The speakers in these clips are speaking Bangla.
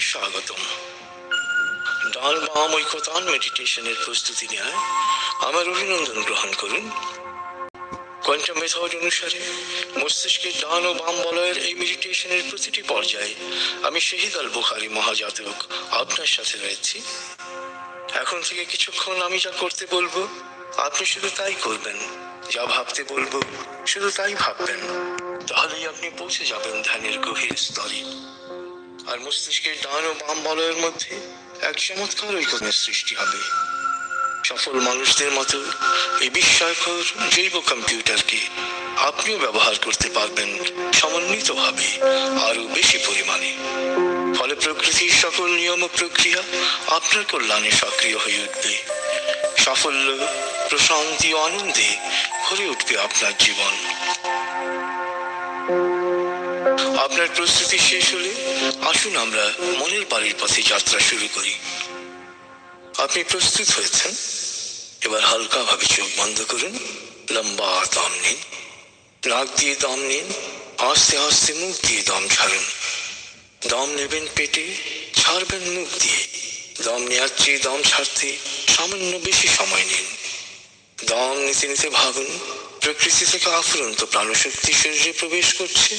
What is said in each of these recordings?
স্বাগতম। ডাল মেডিটেশনের প্রস্তুতি নেয় আমার অভিনন্দন গ্রহণ করুন। কোয়ান্টাম মেথড অনুসারে মস্তিষ্কের ডান ও বাম বলয়ের এই মেডিটেশনের প্রতিটি পর্যায়ে আমি শহীদ আল বুখারি মহাজাতক আপনার সাথে রয়েছি। এখন থেকে কিছুক্ষণ আমি যা করতে বলব, আপনি শুধু তাই করবেন। যা ভাবতে বলব, শুধু তাই ভাববেন। তাহলেই আপনি পৌঁছে যাবেন ধ্যানের গভীর স্তরে। আর মস্তিষ্কের ডান ও বাম বলয়ের মধ্যে এক চমৎকার ঐক্যের সৃষ্টি হবে। সফল মানুষদের মতো এই বিস্ময়কর জৈব কম্পিউটারকে আপনিও ব্যবহার করতে পারবেন সমন্বিতভাবে আরও বেশি পরিমাণে। ফলে প্রকৃতির সকল নিয়ম ও প্রক্রিয়া আপনার কল্যাণে সক্রিয় হয়ে উঠবে। সাফল্য, প্রশান্তি ও আনন্দে ভরে উঠবে আপনার জীবন। আপনার প্রস্তুতি শেষ হলে আসুন আমরা মনের বাড়ির পথে যাত্রা শুরু করি। আপনি প্রস্তুত হয়েছেন? এবার হালকাভাবে চোখ বন্ধ করুন। লম্বা দম নিন। নাক দিয়ে দম নিন। আস্তে আস্তে মুখ দিয়ে দম ছাড়ুন। দম নেবেন পেটে, ছাড়বেন মুখ দিয়ে। দম নেওয়ার চেয়ে দম ছাড়তে সামান্য বেশি সময় নিন। দম নিতে নিতে ভাবুন, প্রকৃতি থেকে আফুরন্ত প্রাণশক্তি শরীরে প্রবেশ করছে।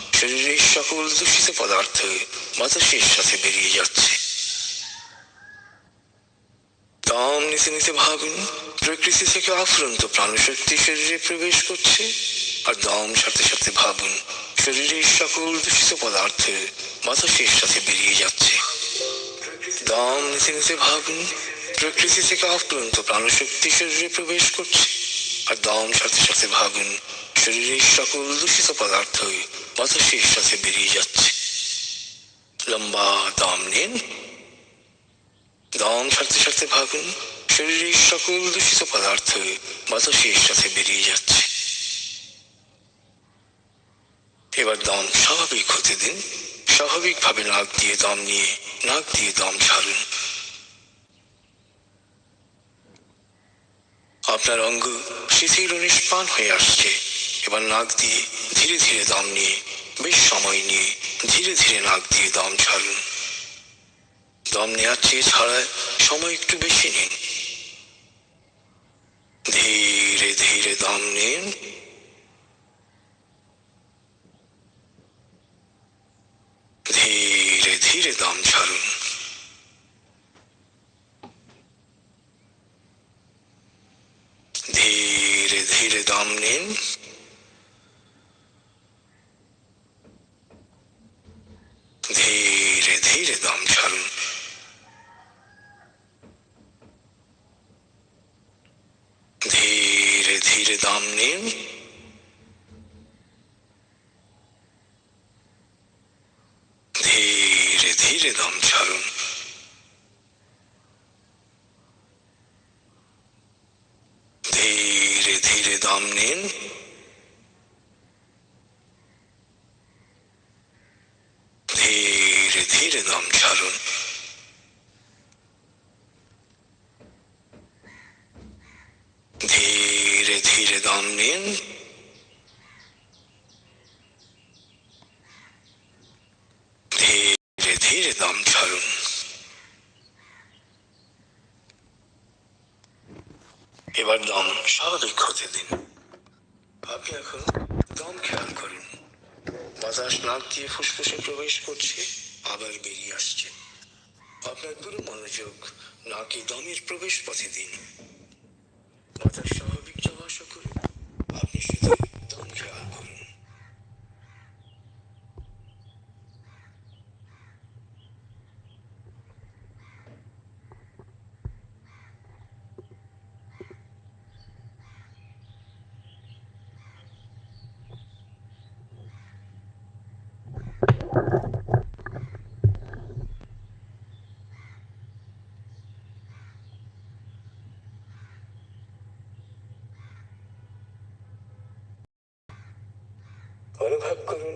শরীরের সকল দূষিত পদার্থ বাতাসের সাথে বেরিয়ে যাচ্ছে। দম নিতে নিতে ভাবুন প্রকৃতি থেকে আফুরন্ত প্রাণশক্তি শরীরে প্রবেশ করছে, আর দম সাথে সাথে ভাবুন শরীরের সকল দূষিত পদার্থ বাতাসের সাথে বেরিয়ে যাচ্ছে। দম নিতে নিতে ভাবুন প্রকৃতি থেকে আফুরন্ত প্রাণশক্তি শরীরে প্রবেশ করছে, আর দম সাথে সাথে ভাবুন শরীরের সকল দূষিত পদার্থ বাতাসের সাথে বেরিয়ে যাচ্ছে। লম্বা দম নিন। দম ছাড়তে ছাড়তে ভাবুন, শরীরের সকল দূষিত পদার্থ বাতাসের সাথে বেরিয়ে যাচ্ছে। এবার দম স্বাভাবিক হতে দিন। স্বাভাবিকভাবে নাক দিয়ে দম নিয়ে নাক দিয়ে দম ছাড়ুন। আপনার অঙ্গ শিথিল নিষ্পান হয়ে আসছে। এবার নাক দিয়ে ধীরে ধীরে দম নিয়ে, বেশ সময় নিয়ে ধীরে ধীরে নাক দিয়ে দম ছাড়ুন। দম নেওয়ার চেয়ে ছাড়ায় সময় একটু বেশি নিন। ধীরে ধীরে দম নিন। ধীরে ধীরে দম ছাড়ুন। ধীরে ধীরে দম নিন। ধীরে ধীরে দম ছাড়ুন ধীরে ধীরে দম নিন ধীরে ধীরে দম ছাড়ুন ধীরে ধীরে দম নিন ধীরে ধীরে দম ছাড়ুন ধীরে ধীরে দম নিন ধীরে ধীরে দম ছাড়ুন এবার দম স্বাভাবিক হতে দিন আপনি এখন দম খেয়াল করেন। বাতাস নাক দিয়ে ফুসফুসে প্রবেশ করছে, আবার বেরিয়ে আসছে। আপনার পুরো মনোযোগ নাকি দমের প্রবেশ পথে দিন। বাতাস স্বাভাবিক যাওয়া আসা করুন আপনি শুধু দম খেয়াল করুন অনুভব করুন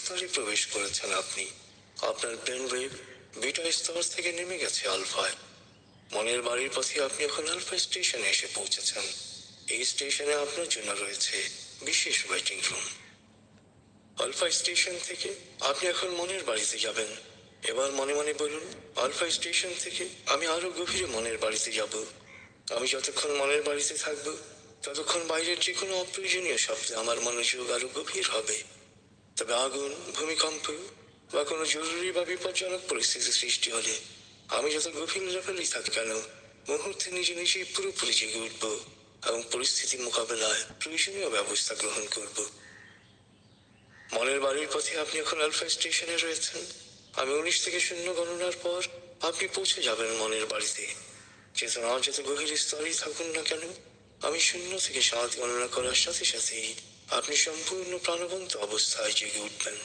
স্তরে প্রবেশ করেছেন আপনি। আপনার ব্রেন ওয়েভ বিটা স্তর থেকে নেমে গেছে আলফায়। মনের বাড়ির পথে আপনি এখন আলফা স্টেশনে এসে পৌঁছেছেন। এই স্টেশনে আপনার জন্য রয়েছে বিশেষ ওয়েটিং রুম আলফা স্টেশন থেকে আপনি এখন মনের বাড়িতে যাবেন। এবার মনে মনে বলুন, আলফা স্টেশন থেকে আমি আরও গভীরে মনের বাড়িতে যাব। আমি যতক্ষণ মনের বাড়িতে থাকব, ততক্ষণ বাইরের যে কোনো অপ্রয়োজনীয় শব্দে আমার মনোযোগ আরও গভীর হবে। তবে আগুন, ভূমিকম্প বা কোনো জরুরি বা বিপজ্জনক পরিস্থিতি সৃষ্টি হলে আমি যত গভীর লেভেলেই থাকি কেন? মুহূর্তে নিজে নিজেই পুরোপুরি জেগে উঠব এবং পরিস্থিতি মোকাবেলায় প্রয়োজনীয় ব্যবস্থা গ্রহণ করব। মনের বাড়ির পথে আপনি এখন আলফা স্টেশনে রয়েছেন। আমি উনিশ থেকে শূন্য গণনার পর আপনি পৌঁছে যাবেন মনের বাড়িতে। চেতনা যত গভীর স্তরেই থাকুন না কেন, আমি শূন্য থেকে সাত গণনা করার সাথে সাথেই আপনি সম্পূর্ণ প্রাণবন্ত অবস্থায় জেগে উঠবেন।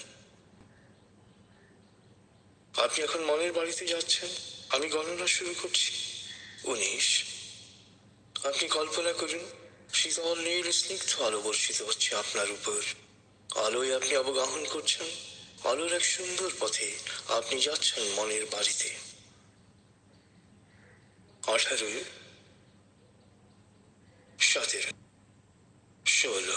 আপনি এখন মনের বাড়িতে যাচ্ছেন। আমি গণনা শুরু করছি। উনিশ। আপনি কল্পনা করুন, শীতল নীল স্নিগ্ধ আলো বর্ষিত হচ্ছে আপনার উপর। আলোয় আপনি অবগাহন করছেন, আলোর এক সুন্দর পথে আপনি যাচ্ছেন মনের বাড়িতে। আঠারো। সতেরো। ষোলো।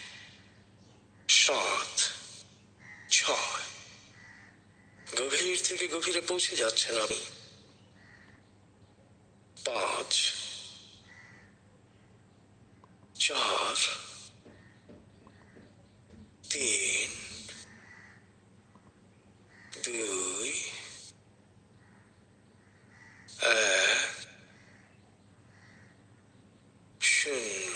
সাত ছয় গভীর থেকে গভীরে পৌঁছে যাচ্ছেন আমি পাঁচ চার তিন দুই এক শূন্য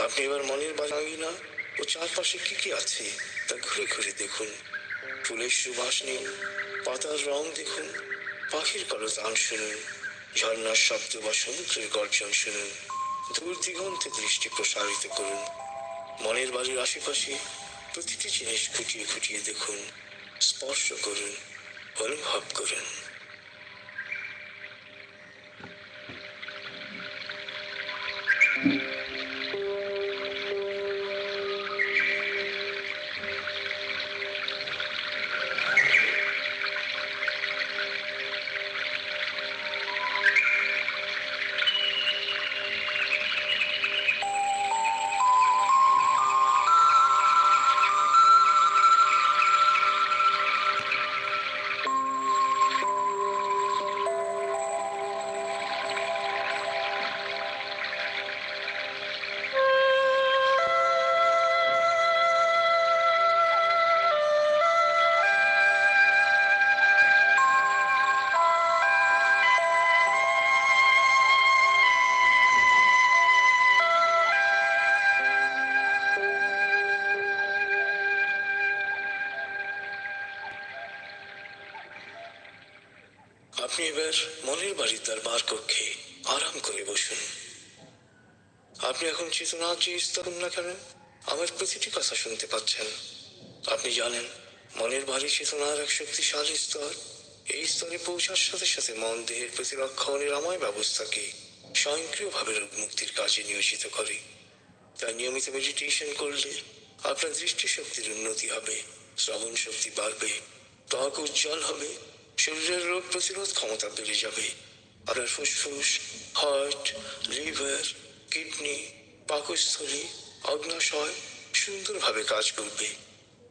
আপনি এবার মনের বাজাঙ্গিনা ও চারপাশে কি কি আছে, তা ঘুরে ঘুরে দেখুন। ফুলের সুবাস নিন, পাতার রং দেখুন, পাখির কলতান শুনুন, ঝর্ণার শব্দ বা সমুদ্রের গর্জন শুনুন, দূর দিগন্তে দৃষ্টি প্রসারিত করুন। মনের বাড়ির আশেপাশে প্রতিটি জিনিস খুঁটিয়ে খুঁটিয়ে দেখুন, স্পর্শ করুন, অনুভব করুন। আপনি এবার মনের বাড়ির দরবার কক্ষে আরাম করে বসুন। আপনি এখন চেতনার যে না কেন? আমার প্রতিটি কথা শুনতে পাচ্ছেন। আপনি জানেন, মনের ভারী চেতনার এক শক্তিশালী স্তর। এই স্তরে পৌঁছার সাথে সাথে মন দেহের প্রতিরক্ষা ও নিরাময় ব্যবস্থাকে স্বয়ংক্রিয়ভাবে রোগ মুক্তির কাজে নিয়োজিত করে। তাই নিয়মিত মেডিটেশন করলে আপনার দৃষ্টিশক্তির উন্নতি হবে শ্রবণ শক্তি বাড়বে, ত্বক উজ্জ্বল হবে শরীরের রোগ প্রতিরোধ ক্ষমতা বেড়ে যাবে। আপনার ফুসফুস, হার্ট, লিভার, কিডনি, পাকস্থলী, অগ্নাশয় সুন্দরভাবে কাজ করবে।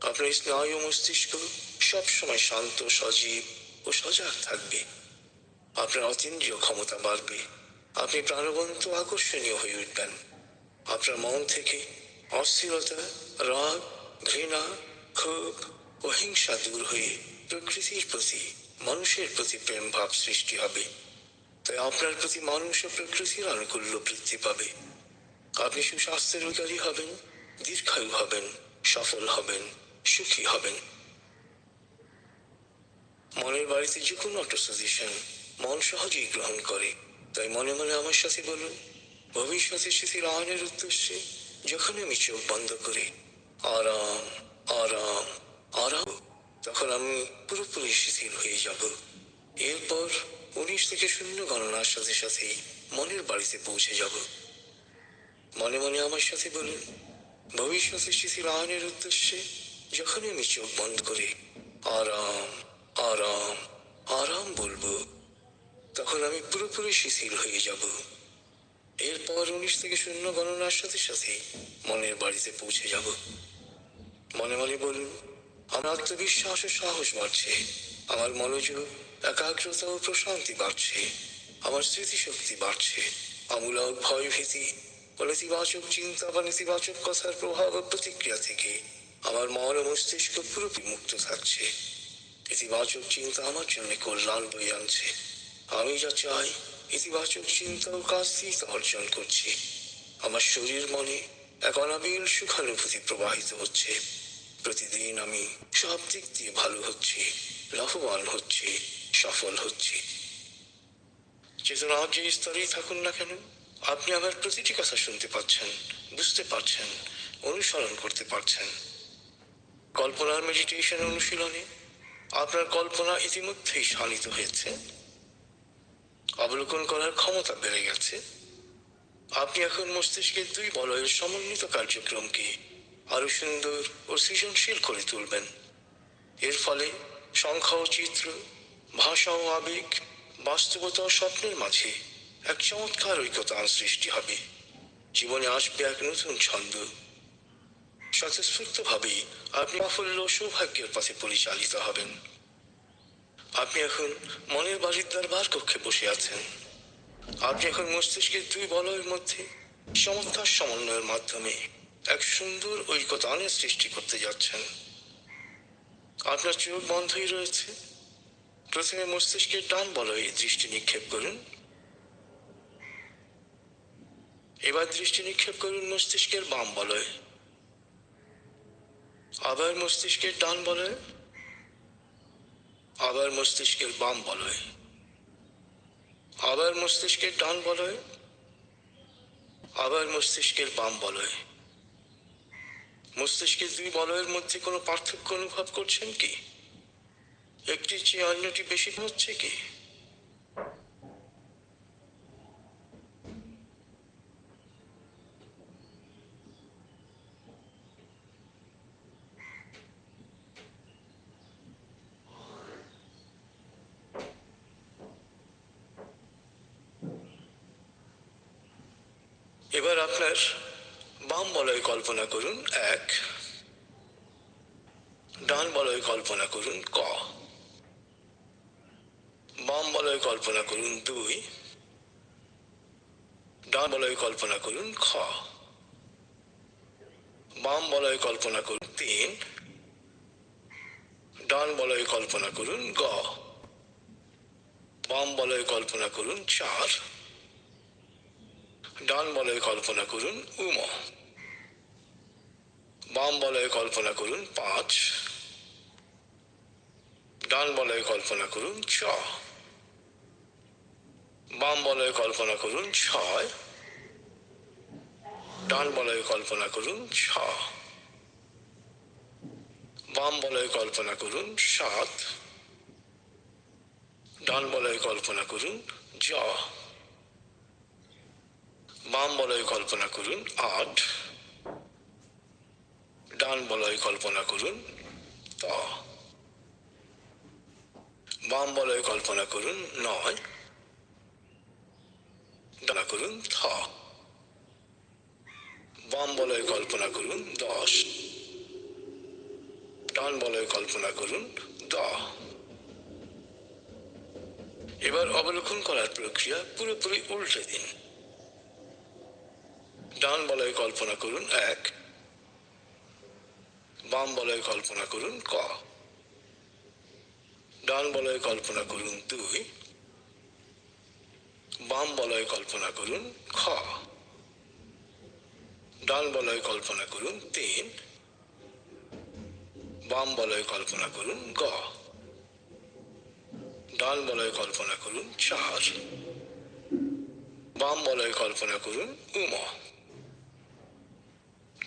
আপনার স্নায়ু মস্তিষ্ক সবসময় শান্ত, সজীব ও সজাগ থাকবে। আপনার অতীন্দ্রিয় ক্ষমতা বাড়বে। আপনি প্রাণবন্ত, আকর্ষণীয় হয়ে উঠবেন। আপনার মন থেকে অস্থিরতা, রাগ, ঘৃণা, ক্ষোভ ও হিংসা দূর হয়ে প্রকৃতির প্রতি মানুষের প্রতি প্রেম ভাব সৃষ্টি হবে। তাই আপনার প্রতি মানুষ ও প্রকৃতির আনুকূল্য বৃদ্ধি পাবে। আপনি সুস্বাস্থ্যের অধিকারী হবেন, দীর্ঘায়ু হবেন, সফল হবেন, সুখী হবেন। মনের বাড়িতে যে কোনো একটা সাজেশন মন সহজেই গ্রহণ করে। তাই মনে মনে আমার সাথে বলুন, ভবিষ্যতে স্মৃতির আয়নের উদ্দেশ্যে যখন আমি চোখ বন্ধ করি, আরাম আরাম আরাম। তখন আমি পুরোপুরি শিথিল হয়ে যাব। এরপর উনিশ থেকে শূন্য গণনার সাথে সাথে মনের বাড়িতে পৌঁছে যাব। মনে মনে আমার সাথে বলুন, ভবিষ্যতে শিথিল আয়নের উদ্দেশ্যে যখনই আমি চোখ বন্ধ করে, আরাম আরাম আরাম বলব, তখন আমি পুরোপুরি শিথিল হয়ে যাব। এরপর উনিশ থেকে শূন্য গণনার সাথে সাথে মনের বাড়িতে পৌঁছে যাব। মনে মনে বলুন আমার আত্মবিশ্বাস ও সাহস বাড়ছে। আমার মনোযোগ, একাগ্রতা ও প্রশান্তি বাড়ছে। আমার স্মৃতিশক্তি বাড়ছে। আমূলক ভয় ভীতি ও নেতিবাচক চিন্তা বা নেতিবাচক কথার প্রভাব ও প্রতিক্রিয়া থেকে আমার মন ও মস্তিষ্ক পুরোপুরি মুক্ত থাকছে। ইতিবাচক চিন্তা আমার জন্য কল্যাণ বয়ে আনছে। আমি যা চাই ইতিবাচক চিন্তা ও কাজ দিয়ে অর্জন করছি। আমার শরীর মনে এক অনাবিল সুখানুভূতি প্রবাহিত হচ্ছে। প্রতিদিন আমি সব দিক দিয়ে ভালো হচ্ছি, লাভবান হচ্ছি, সফল হচ্ছি। চেতনা যে স্তরেই থাকুন না কেন, আপনি আমার প্রতিটি কথা শুনতে পাচ্ছেন, বুঝতে পারছেন, অনুসরণ করতে পারছেন। কল্পনার মেডিটেশন অনুশীলনে আপনার কল্পনা ইতিমধ্যেই শানিত হয়েছে। অবলোকন করার ক্ষমতা বেড়ে গেছে। আপনি এখন মস্তিষ্কের দুই বলয়ের সমন্বিত কার্যক্রমকে আরও সুন্দর ও সৃজনশীল করে তুলবেন। এর ফলে সংখ্যা ও চিত্র, ভাষা ও আবেগ, বাস্তবতা ও স্বপ্নের মাঝে এক চমৎকার ঐক্যতান সৃষ্টি হবে। জীবনে আসবে এক নতুন ছন্দ। স্বতঃস্ফূর্তভাবেই আপনি সাফল্য সৌভাগ্যের পথে পরিচালিত হবেন। আপনি এখন মনের বাড়ির দরবার কক্ষে বসে আছেন। আপনি এখন মস্তিষ্কের দুই বলয়ের মধ্যে চমৎকার সমন্বয়ের মাধ্যমে এক সুন্দর ঐক্যতানের সৃষ্টি করতে যাচ্ছেন। আপনার চোখ বন্ধই রয়েছে। প্রথমে মস্তিষ্কের ডান বলয়ে দৃষ্টি নিক্ষেপ করুন। এবার দৃষ্টি নিক্ষেপ করুন মস্তিষ্কের বাম বলয়ে আবার মস্তিষ্কের ডান বলয়ে আবার মস্তিষ্কের বাম বলয় আবার মস্তিষ্কের ডান বলয় আবার মস্তিষ্কের বাম বলয় মস্তিষ্কের দুই বলয়ের মধ্যে কোনো পার্থক্য অনুভব করছেন কি? একটি চেয়ে অন্যটি বেশি হচ্ছে কি? এবার আপনার বাম বলয় কল্পনা করুন, এক। ডান বলয় কল্পনা করুন, ক। বাম বলয় কল্পনা করুন, দুই। ডান বলয় কল্পনা করুন, খ। বাম বলয় কল্পনা করুন, তিন। ডান বলয় কল্পনা করুন, গ। বাম বলয় কল্পনা করুন, চার। ডান বলয়ে কল্পনা করুন, উম। বাম বলয়ে কল্পনা করুন পাঁচ, ডান বলয়ে কল্পনা করুন চ বাম বলয়ে কল্পনা করুন ছয়, ডান বলয়ে কল্পনা করুন ছ, বাম বলয়ে কল্পনা করুন সাত, ডান বলয়ে কল্পনা করুন জ, বাম বলয়ে কল্পনা করুন আট ডান বলয় কল্পনা করুন। ত, বাম বলয়ে কল্পনা করুন, নয়। ডানা করুন, থ। বাম বলয়ে কল্পনা করুন, দশ। ডান বলয়ে কল্পনা করুন, দ। এবার অবলোকন করার প্রক্রিয়া পুরোপুরি উল্টে দিন। ডান বলয়ে কল্পনা করুন, এক। বাম বলয়ে কল্পনা করুন ক। ডান বলয়ে কল্পনা করুন দুই। বাম বলয়ে কল্পনা করুন খ। ডান বলয়ে কল্পনা করুন তিন। বাম বলয়ে কল্পনা করুন গ। ডান বলয়ে কল্পনা করুন চার। বাম বলয়ে কল্পনা করুন উম।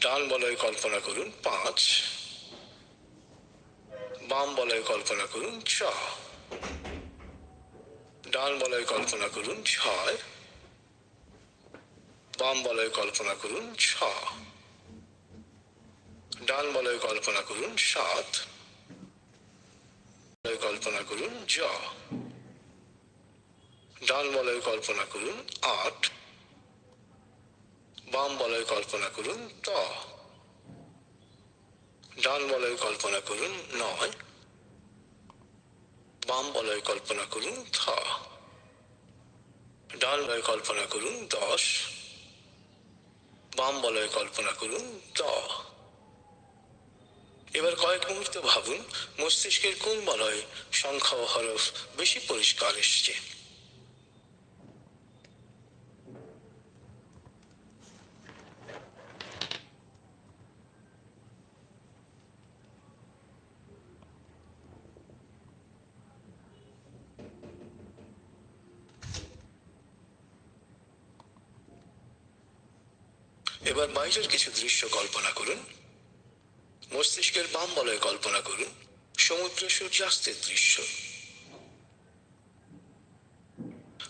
ডান বলয়ে কল্পনা করুন পাঁচ, বাম বলয়ে কল্পনা করুন ছ, ডান বলয়ে কল্পনা করুন ছয়, বাম বলয়ে কল্পনা করুন ছ, ডান বলয়ে কল্পনা করুন সাত কল্পনা করুন জ, ডান বলয়ে কল্পনা করুন আট বাম বলয় কল্পনা করুন ত। ডান বলয় কল্পনা করুন নয়। বাম বলয় কল্পনা করুন থ। ডান বলয়ে কল্পনা করুন দশ। বাম বলয় কল্পনা করুন ত। এবার কয়েক মুহূর্ত ভাবুন, মস্তিষ্কের কোন বলয় সংখ্যা ও হরফ বেশি পরিষ্কার এসছে এবার বাইরের কিছু দৃশ্য কল্পনা করুন। মস্তিষ্কের বাম বলয়ে কল্পনা করুন। সমুদ্র সূর্যাস্তের দৃশ্য।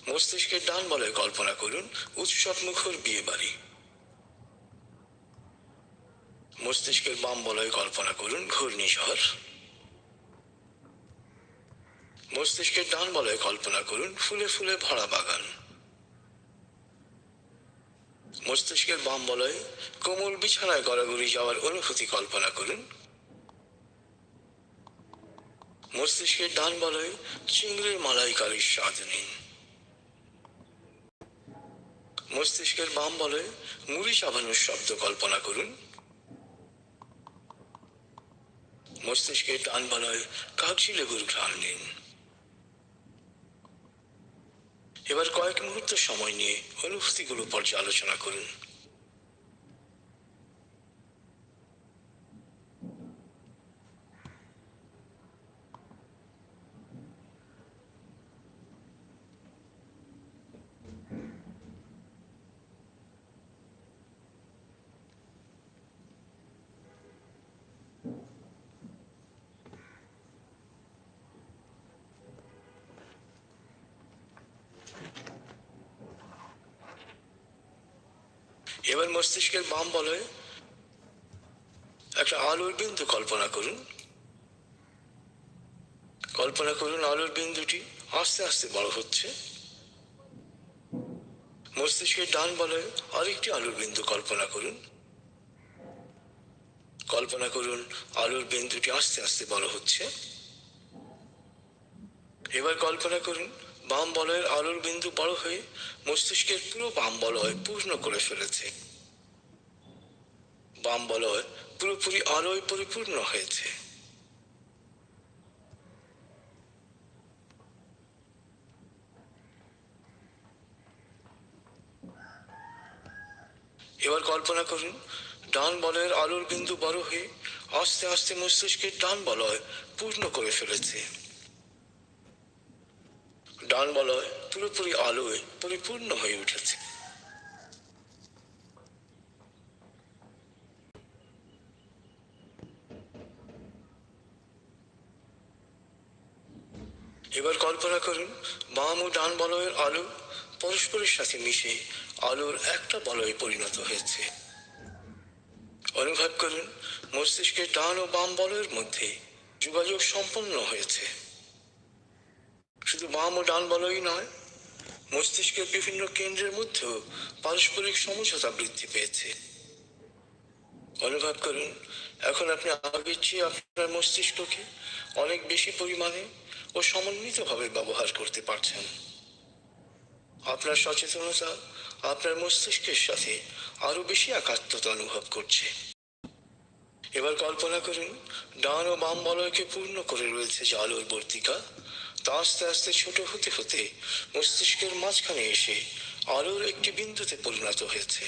মস্তিষ্কের ডান বলয়ে কল্পনা করুন, উৎসব মুখর বিয়ে বাড়ি। মস্তিষ্কের বাম বলয়ে কল্পনা করুন ঘূর্ণিঝড় মস্তিষ্কের ডান বলয়ে কল্পনা করুন, ফুলে ফুলে ভরা বাগান। মস্তিষ্কের বাম বলয়ে কোমল বিছানায় গড়াগড়ি যাওয়ার অনুভূতি কল্পনা করুন। মস্তিষ্কের ডান বলয়ে চিংড়ির মালাইকারির স্বাদ নিন। মস্তিষ্কের বাম বলয়ে মুড়ি চাবানোর শব্দ কল্পনা করুন। মস্তিষ্কের ডান বলয়ে কাগজি লেবুর ঘ্রাণ নিন। এবার কয়েক মুহূর্ত সময় নিয়ে অনুভূতিগুলো পর্যালোচনা করুন এবার মস্তিষ্কের বাম বলয়ে একটা আলোর বিন্দু কল্পনা করুন। কল্পনা করুন আলোর বিন্দুটি আস্তে আস্তে বড় হচ্ছে। মস্তিষ্কের ডান বলয়ে আরেকটি আলোর বিন্দু কল্পনা করুন। কল্পনা করুন আলোর বিন্দুটি আস্তে আস্তে বড় হচ্ছে। এবার কল্পনা করুন বাম বলয়ের আলোর বিন্দু বড় হয়ে মস্তিষ্কের পুরো বাম বলয় পূর্ণ করে ফেলেছে। বাম বলয় পুরোপুরি আলোয় পরিপূর্ণ হয়েছে। এবার কল্পনা করুন, ডান বলয়ের আলোর বিন্দু বড় হয়ে আস্তে আস্তে মস্তিষ্কের ডান বলয় পূর্ণ করে ফেলেছে। ডান বলয় পুরোপুরি আলোয় পরিপূর্ণ হয়ে উঠেছে। এবার কল্পনা করুন বাম ও ডান বলয়ের আলো পরস্পরের সাথে মিশে আলোর একটা বলয়ে পরিণত হয়েছে। অনুভব করুন মস্তিষ্কের ডান ও বাম বলয়ের মধ্যে যোগাযোগ সম্পন্ন হয়েছে। শুধু বাম ও ডান বলয়ই নয় মস্তিষ্কের বিভিন্ন কেন্দ্রের মধ্যেও পারস্পরিক সমঝোতা বৃদ্ধি পেয়েছে। অনুভব করুন, এখন আপনি আগের চেয়ে আপনার মস্তিষ্ককে অনেক বেশি পরিমাণে ও সমন্বিতভাবে ব্যবহার করতে পারছেন। আপনার সচেতনতা আপনার মস্তিষ্কের সাথে আরও বেশি একাত্মতা অনুভব করছে। এবার কল্পনা করুন, ডান ও বাম বলয়কে পূর্ণ করে রয়েছে যে আলোর বর্তিকা। তা আস্তে আস্তে ছোট হতে হতে মস্তিষ্কের মাঝখানে এসে আলোর একটি বিন্দুতে পরিণত হয়েছে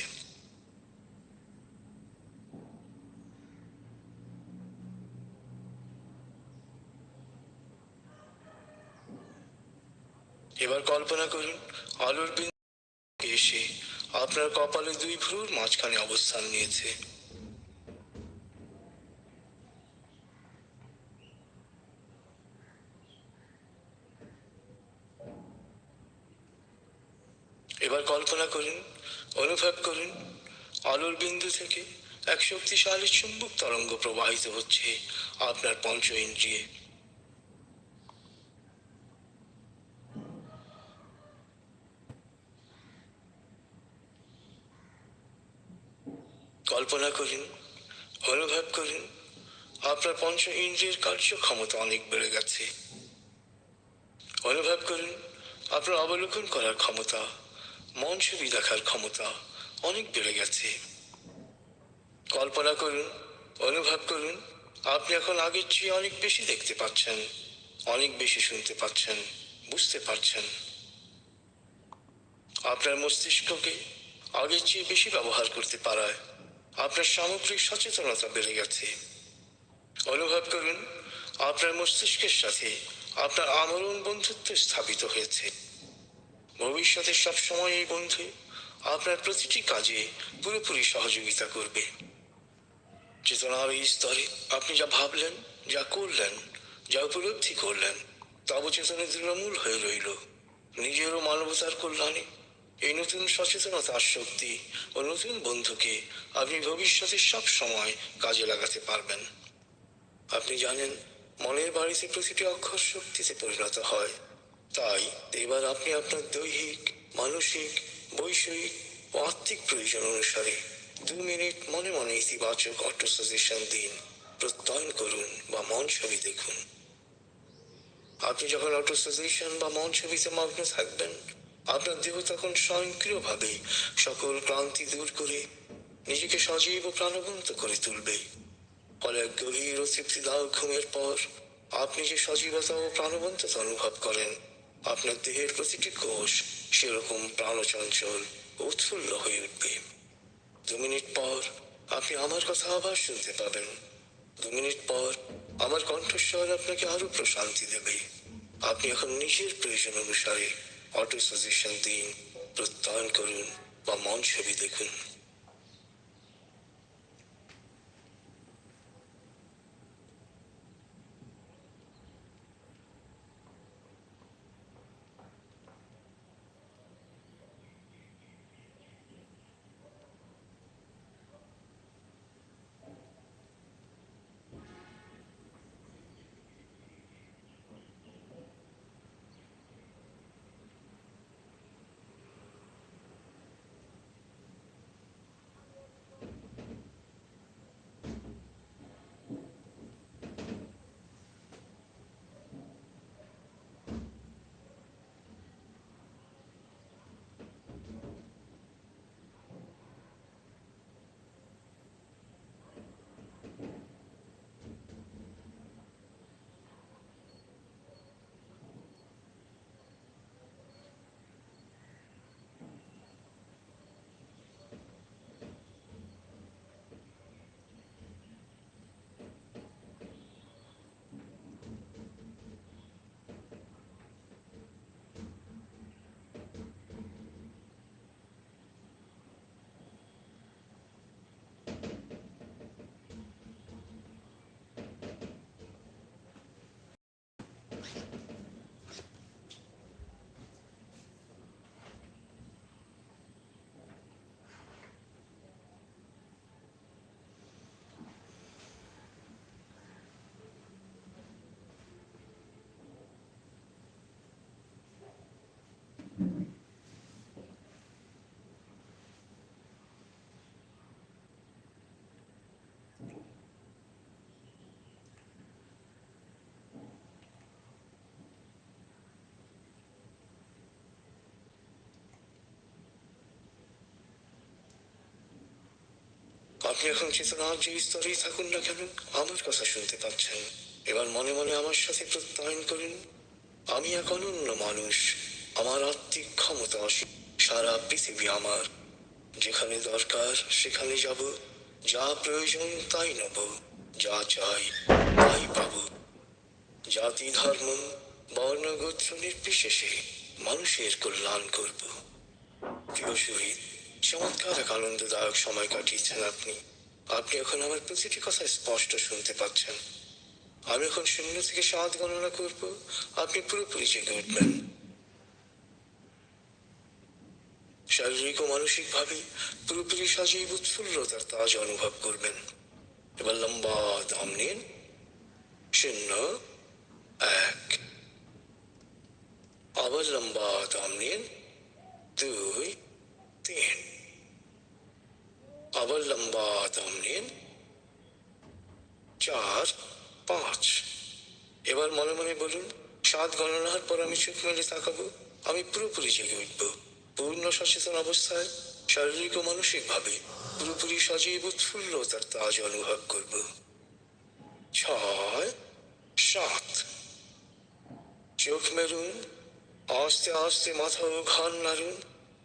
এবার কল্পনা করুন, আলোর বিন্দু এসে আপনার কপালে দুই ভ্রুর মাঝখানে অবস্থান নিয়েছে। এবার কল্পনা করুন, অনুভব করুন, আলোর বিন্দু থেকে এক শক্তিশালী চুম্বক তরঙ্গ প্রবাহিত হচ্ছে আপনার পঞ্চ ইন্দ্রিয়ে কল্পনা করুন, অনুভব করুন, আপনার পঞ্চ ইন্দ্রিয়ের কার্যক্ষমতা অনেক বেড়ে গেছে। অনুভব করুন, আপনার অবলোকন করার ক্ষমতা, মন ছবি দেখার ক্ষমতা অনেক বেড়ে গেছে। কল্পনা করুন, অনুভব করুন, আপনি এখন আগের চেয়ে অনেক বেশি দেখতে পাচ্ছেন, অনেক বেশি শুনতে পাচ্ছেন, বুঝতে পারছেন। আপনার মস্তিষ্ককে আগের চেয়ে বেশি ব্যবহার করতে পারায়। আপনার সামগ্রিক সচেতনতা বেড়ে গেছে। অনুভব করুন, আপনার মস্তিষ্কের সাথে আপনার আমরণ বন্ধুত্ব স্থাপিত হয়েছে। ভবিষ্যতে সবসময় এই বন্ধু আপনার প্রতিটি কাজে পুরোপুরি সহযোগিতা করবে। চেতনার এই স্তরে আপনি যা ভাবলেন, যা করলেন, যা উপলব্ধি করলেন, তা অবচেতনে দৃঢ়মূল হয়ে রইল। নিজেরও মানবতার কল্যাণে এই নতুন সচেতনতার শক্তি ও নতুন বন্ধুকে আপনি ভবিষ্যতে সব সময় কাজে লাগাতে পারবেন। আপনি জানেন, মনের বাড়িতে প্রতিটি অক্ষর শক্তিতে পরিণত হয়, তাই এবার আপনি আপনার দৈহিক, মানসিক, বৈষয়িক ও আত্মিক প্রয়োজন অনুসারে দু মিনিট মনে মনে ইতিবাচক অটো সাজেশন দিন, প্রত্যয়ন করুন বা মন ছবি দেখুন। আপনি যখন অটো সাজেশন বা মন ছবিতে মগ্ন থাকবেন আপনার দেহ তখন স্বয়ংক্রিয়ভাবে সকল ক্লান্তি দূর করে নিজেকে সজীব ও প্রাণবন্ত করে তুলবে। ফলে এক গভীর ও তৃপ্তিদায়ক ঘুমের পর। আপনি যে সজীবতা ও প্রাণবন্ততা অনুভব করেন, আপনার দেহের প্রতিটি কোষ সেরকম প্রাণচঞ্চল উৎফুল্ল হয়ে উঠবে। দু মিনিট পর আপনি আমার কথা আবার শুনতে পাবেন। দু মিনিট পর আমার কণ্ঠস্বর আপনাকে আরও প্রশান্তি দেবে। আপনি এখন নিজের প্রয়োজন অনুসারে অটো সাজেশন দিন প্রত্যয়ন করুন বা মন ছবি দেখুন। আপনি এখন চেতনার যে স্তরেই থাকুন না কেন আমার কথা শুনতে পাচ্ছেন এবার মনে মনে আমার সাথে প্রত্যয়ন করুন। আমি এক অনন্য মানুষ আমার আত্মিক ক্ষমতা অসীম সারা পৃথিবী আমার যেখানে দরকার সেখানে যাব যা প্রয়োজন, তাই নেব। যা চাই, তাই পাবো। জাতি ধর্ম, বর্ণগোত্র নির্বিশেষে। মানুষের কল্যাণ করব। প্রিয় শহীদ চমৎকার এক আনন্দদায়ক সময় কাটিয়েছেন আপনি। আপনি এখন আমার প্রতিটি কথা স্পষ্ট শুনতে পাচ্ছেন। আমি এখন শূন্য থেকে সাত গণনা করব। আপনি পুরোপুরি জেগে উঠবেন। শারীরিক ও মানসিক ভাবে পুরোপুরি সজীব উৎফুল্লতার তাজ অনুভব করবেন। এবার লম্বা দাম নিন। শূন্য এক আবার লম্বা দাম নিন দুই তিন আবার লম্বা দাম নিন চার পাঁচ এবার মনে মনে বলুন সাত গণনার পর আমি চোখ মেলে তাকাবো। আমি পুরোপুরি জেগে উঠব। পূর্ণ সচেতন অবস্থায়, শারীরিক ও মানসিক ভাবে পুরোপুরি সজীব উৎফুল্লতার তাজ অনুভব করব। ছয়, সাত। চোখ মেলুন আস্তে আস্তে মাথা ও ঘান নাড়ুন,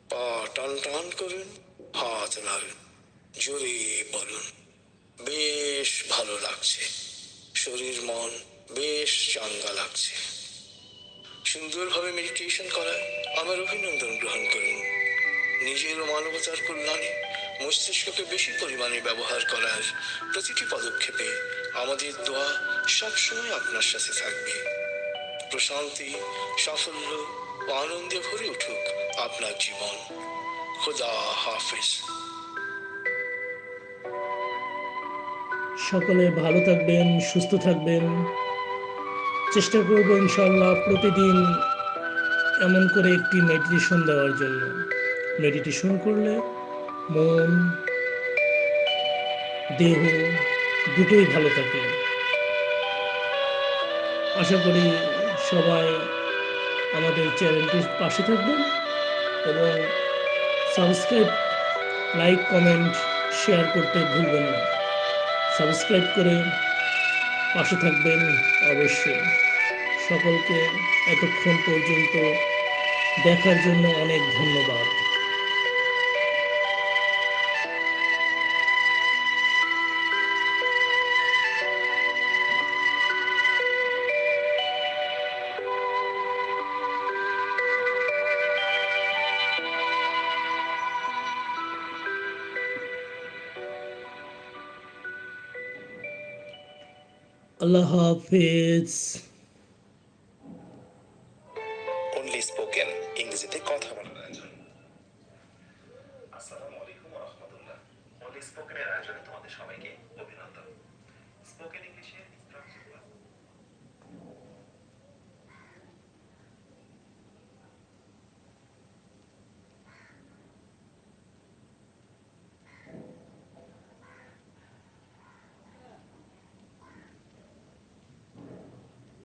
পা টান টান করুন, হাত নাড়ুন, জোরে বলুন, বেশ ভালো লাগছে। শরীর, মন বেশ চাঙ্গা লাগছে। সুন্দরভাবে মেডিটেশন করায় আমার অভিনন্দন গ্রহণ করুন নিজের ও মানবতার কল্যাণে মস্তিষ্ককে বেশি পরিমাণে ব্যবহার করার প্রতিটি পদক্ষেপে আমাদের দোয়া সবসময় আপনার সাথে থাকবে। প্রশান্তি, সাফল্য ও আনন্দে ভরে উঠুক আপনার জীবন। খোদা হাফিজ। সকলে ভালো থাকবেন, সুস্থ থাকবেন। চেষ্টা করব ইনশাল্লাহ প্রতিদিন এমন করে একটি মেডিটেশন দেওয়ার জন্য। মেডিটেশন করলে মন, দেহ দুটোই ভালো থাকে। আশা করি সবাই আমাদের চ্যানেলটির পাশে থাকবেন এবং সাবস্ক্রাইব, লাইক, কমেন্ট, শেয়ার করতে ভুলবেন না। সাবস্ক্রাইব করে পাশে থাকবেন অবশ্যই। সকলকে এতক্ষণ পর্যন্ত দেখার জন্য অনেক ধন্যবাদ। আল্লাহ হাফেজ